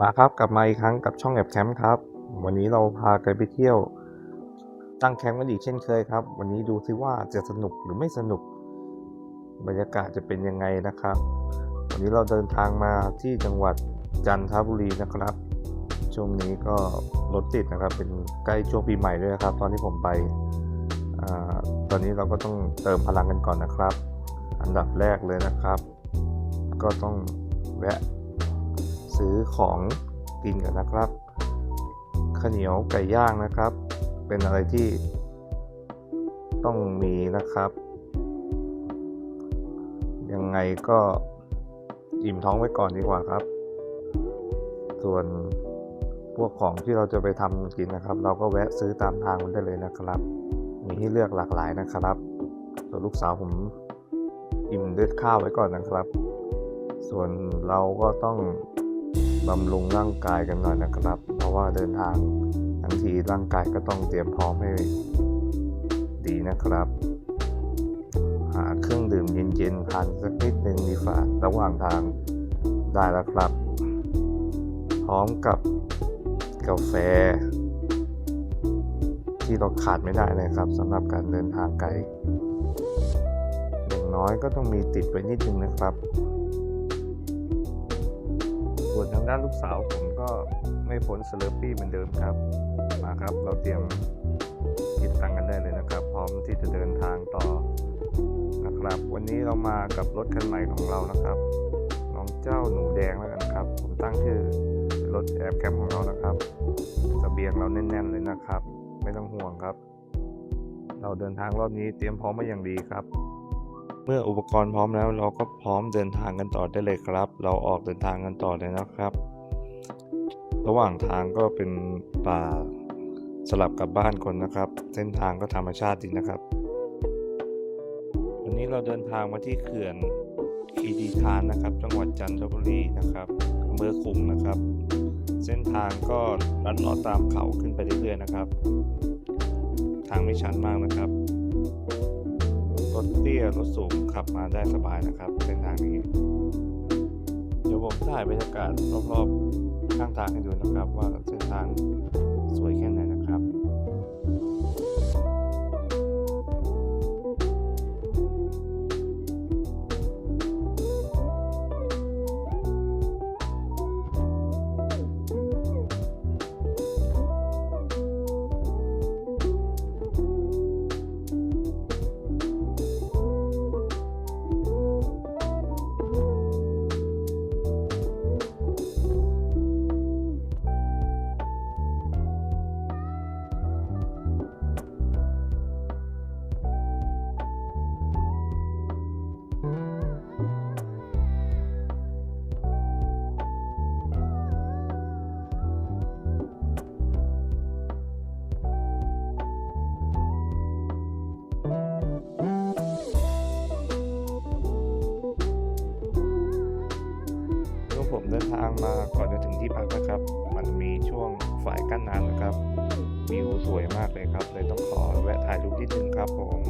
มาครับกลับมาอีกครั้งกับช่องแอบแคมป์ครับ วันนี้เราพากันไปเที่ยว ตั้งแคมป์กันอีกเช่นเคยครับ วันนี้ดูซิว่าจะสนุกหรือไม่สนุก บรรยากาศจะเป็นยังไงนะครับ วันนี้เราเดินทางมาที่จังหวัดจันทบุรีนะครับ ช่วงนี้ก็รถติดนะครับ เป็นใกล้ช่วงปีใหม่ด้วยครับ ตอนที่ผมไปอตอนนี้เราก็ต้องเติมพลังกันก่อนนะครับ อันดับแรกเลยนะครับ ก็ต้องแวะ ซื้อของกินกันนะครับข้าวเหนียวไก่ย่างนะครับ เป็นอะไรที่ต้องมีนะครับ ยังไงก็อิ่มท้องไว้ก่อนดีกว่าครับ ส่วนพวกของที่เราจะไปทำกินนะครับ เราก็แวะซื้อตามทางมันได้เลยนะครับ มีให้เลือกหลากหลายนะครับ ส่วนลูกสาวผมอิ่มด้วยข้าวไว้ก่อนนะครับ ส่วนเราก็ต้อง บำรุงร่างกายกันหน่อยนะครับ เพราะว่าเดินทางทั้งทีร่างกายก็ต้องเตรียมพร้อมให้ดีนะครับ หาเครื่องดื่มเย็นๆทานสักนิดหนึ่งดีฝ่าระหว่างทางได้แล้วครับ พร้อมกับกาแฟ ที่เราขาดไม่ได้เลยครับสำหรับการเดินทางไกลอย่างน้อยก็ต้องมีติดไว้นิดนึงนะครับ ส่วนทางด้านลูกสาวผมก็ไม่พ้นสเลอปี้เหมือนเดิมครับ มาครับ เราเตรียมคิดตังกันได้เลยนะครับ พร้อมที่จะเดินทางต่อนะครับ วันนี้เรามากับรถคันใหม่ของเรานะครับ น้องเจ้าหนูแดงแล้วกันครับ ผมตั้งชื่อรถแอบแคมป์ของเรานะครับสเสบียงเราแน่น ๆ เลยนะครับ ไม่ต้องห่วงครับ เราเดินทางรอบนี้เตรียมพร้อมมาอย่างดีครับ เมื่ออุปกรณ์พร้อมแล้วเราก็พร้อมเดินทางกันต่อได้เลยครับ เราออกเดินทางกันต่อเลยนะครับ ระหว่างทางก็เป็นป่าสลับกับบ้านคนนะครับ เส้นทางก็ธรรมชาติดีนะครับ วันนี้เราเดินทางมาที่เขื่อนคีรีธานนะครับ จังหวัดจันทบุรีนะครับอำเภอขุมนะครับ เส้นทางก็ลัดเลาะตามเขาขึ้นไปเรื่อยๆนะครับ ทางไม่ชันมากนะครับ รถเตี้ยรถสูงขับมาได้สบายนะครับเส้นทางนี้ เดี๋ยวผมถ่ายบรรยากาศรอบๆข้างทางให้ดูนะครับ ว่าเส้นทางสวยแค่ไหนานะครับวิวสวยมากเลยครับ เลยต้องขอแวะถ่ายรูปที่หนึ่งครับผม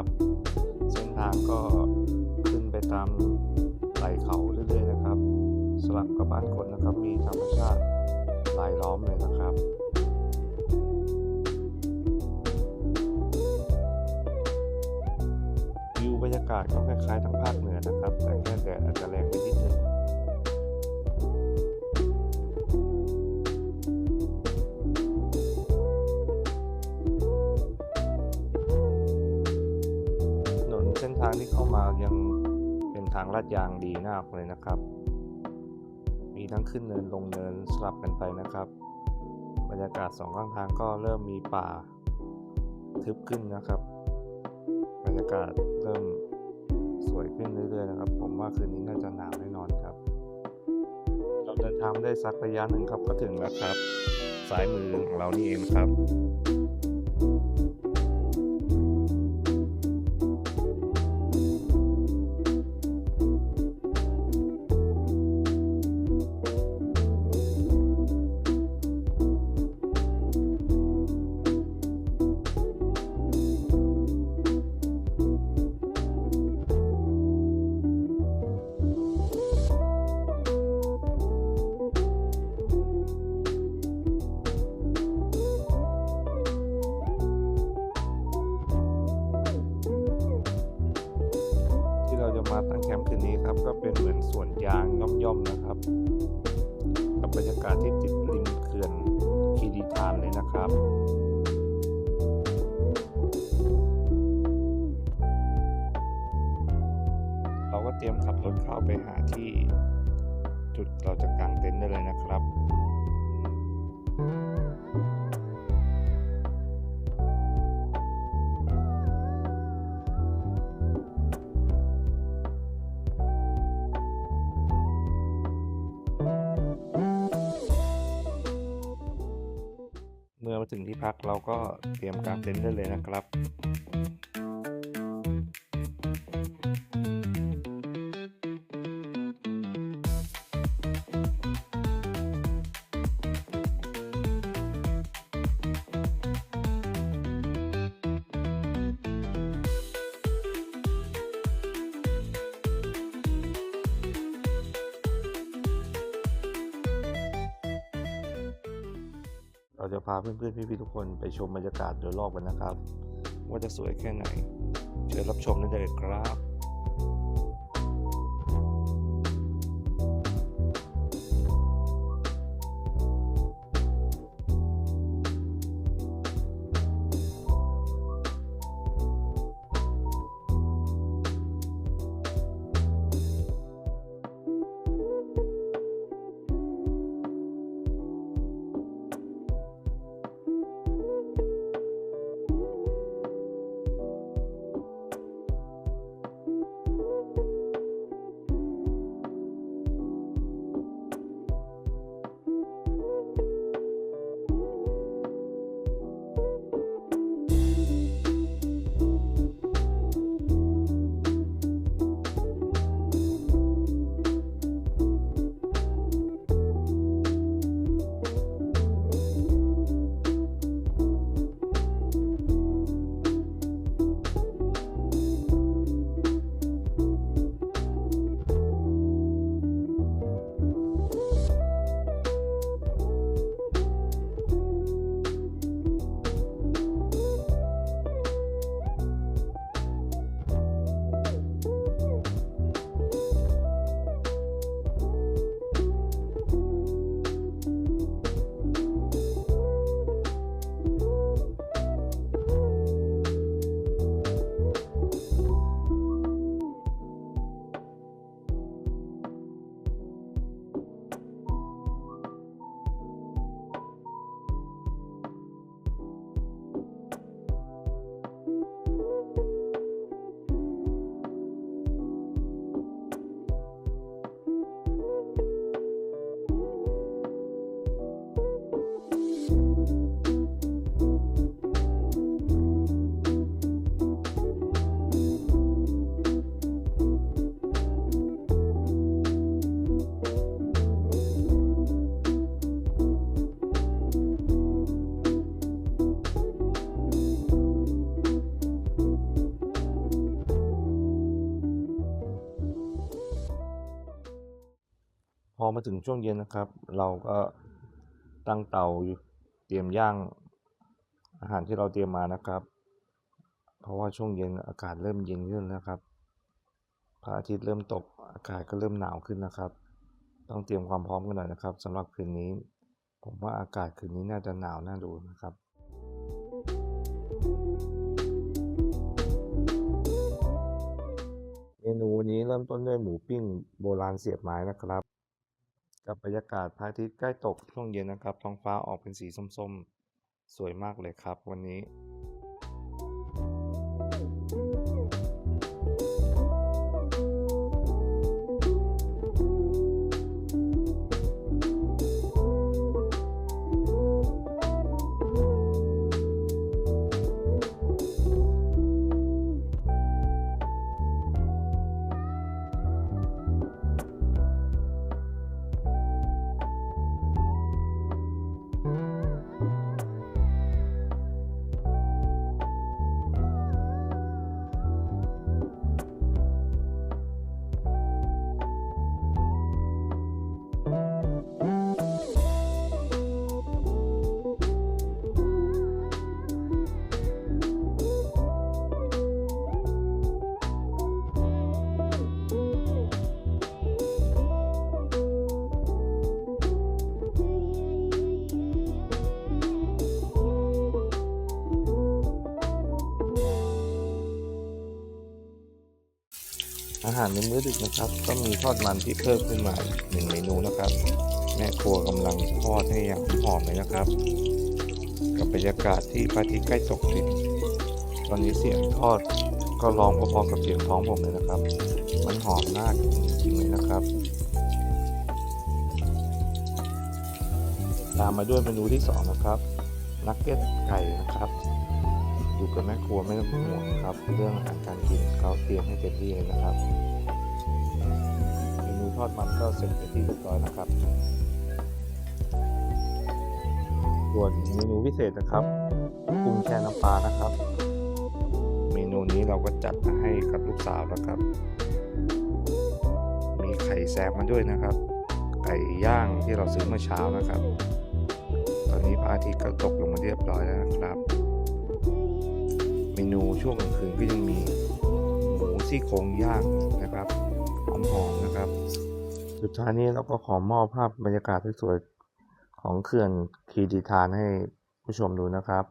ับ เส้นทางก็ขึ้นไปตามไหลเขาเรื่อยๆนะครับ สลับกับบ้านคนนะครับ มีธรรมชาติรายล้อมเลยนะครับวิวบรรยากาศก็คล้ายๆทั้งภาคเหนือนะครับ แต่แค่แดดอาจจะแรงไปนิดนึงางที่เข้ามายังเป็นทางลาดยางดีมากเลยนะครับ มีทั้งขึ้นเนินลงเนินสลับกันไปนะครับ บรรยากาศสองข้างทางก็เริ่มมีป่าทึบขึ้นนะครับ บรรยากาศเริ่มสวยขึ้นเรื่อยๆนะครับ ผมว่าคืนนี้น่าจะหนาวแน่นอนครับ เราเดินทางได้สักระยะหนึ่งครับก็ถึงแล้วครับ สายมือของเรานี่เองครับ จะมาตั้งแคมป์คืนนี้ครับ ก็เป็นเหมือนสวนยางย่อมๆนะครับ กับบรรยากาศที่ติดริมเขื่อนคีรีธานเลยนะครับเราก็เตรียมขับรถเข้าไปหาที่จุดเราจะกางเต็นท์ได้เลยนะครับเมื่ อมาถึงที่พักเราก็เตรียมกางเต็นท์ได้เลยนะครับ เราจะพาเพื่อนๆพี่ๆทุกคนไปชมบรรยากาศโดยรอบกันนะครับ ว่าจะสวยแค่ไหน เชิญรับชมได้เลยครับ มาถึงช่วงเย็นนะครับ เราก็ตั้งเตาเตรียมย่างอาหารที่เราเตรียมมานะครับ เพราะว่าช่วงเย็นอากาศเริ่มเย็นขึ้นนะครับพระอาทิตย์เริ่มตกอากาศก็เริ่มหนาวขึ้นนะครับ ต้องเตรียมความพร้อมกันหน่อยนะครับสำหรับคืนนี้ ผมว่าอากาศคืนนี้น่าจะหนาวน่าดูนะครับเมนูวันนี้เริ่มต้นด้วยหมูปิ้งโบราณเสียบไม้นะครับ กับบรรยากาศพระอาทิตย์ใกล้ตกช่วงเย็นนะครับ ท้องฟ้าออกเป็นสีส้มๆ สวยมากเลยครับวันนี้ หารในมื้อดึกนะครับ ก็มีทอดมันที่เพิ่มขึ้นมาหนึ่งเมนูนะครับ แม่ครัวกำลังทอดให้อย่างหอมเลยนะครับ กับบรรยากาศที่พระอาทิตย์ใกล้ตกดินตอนนี้เสียงทอดก็ร้องพอๆกับเสียงท้องผมเลยนะครับ มันหอมน่ากจริงๆเลยนะครับ ตามมาด้วยเมนูที่สองนะครับ นักเก็ตไก่นะครับ อยู่กับแม่ครัวไม่ต้องห่วงครับ เรื่องอาหารการกินเขาเตรียมให้เต็มที่เลยนะครับ อดมันก็เสร็จเป็นที่เรียบร้อยนะครับ ส่วนเมนูพิเศษนะครับกุ้งแช่น้ำปลานะครับ เมนูนี้เราก็จัดมาให้กับลูกสาวนะครับ มีไข่แซมมาด้วยนะครับ ไก่ย่างที่เราซื้อเมื่อเช้านะครับ ตอนนี้พระอาทิตย์ก็ตกลงมาเรียบร้อยแล้วนะครับ เมนูช่วงกลางคืนก็ยังมีหมูซี่โครงย่างนะครับหอมๆนะครับ สุดท้ายนี้เราก็ขอมอบภาพบรรยากาศสวยๆของเขื่อนคีดีทานให้ผู้ชมดูนะครับ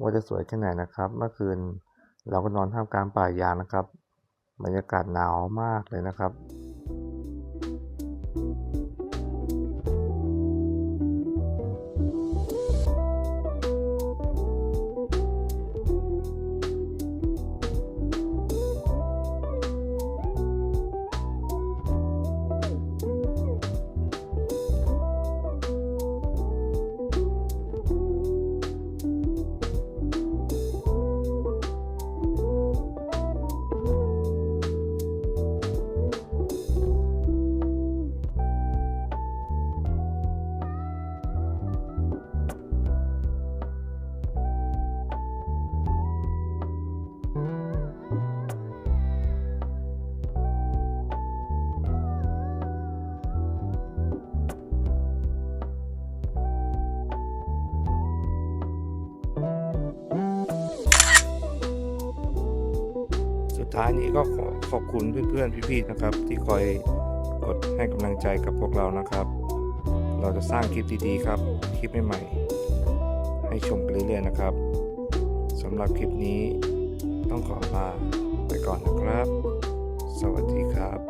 ว่าจะสวยแค่ไหนนะครับ เมื่อคืนเราก็นอนท่ามกลางป่ายางนะครับ บรรยากาศหนาวมากเลยนะครับ ท้ายนี้ก็ขอขอบคุณเพื่อนๆพี่ๆนะครับ ที่คอยกดให้กำลังใจกับพวกเรานะครับ เราจะสร้างคลิปดีๆครับ คลิปใหม่ๆให้ชมไปเรื่อยๆนะครับสำหรับคลิปนี้ต้องขอลาไปก่อนนะครับ สวัสดีครับ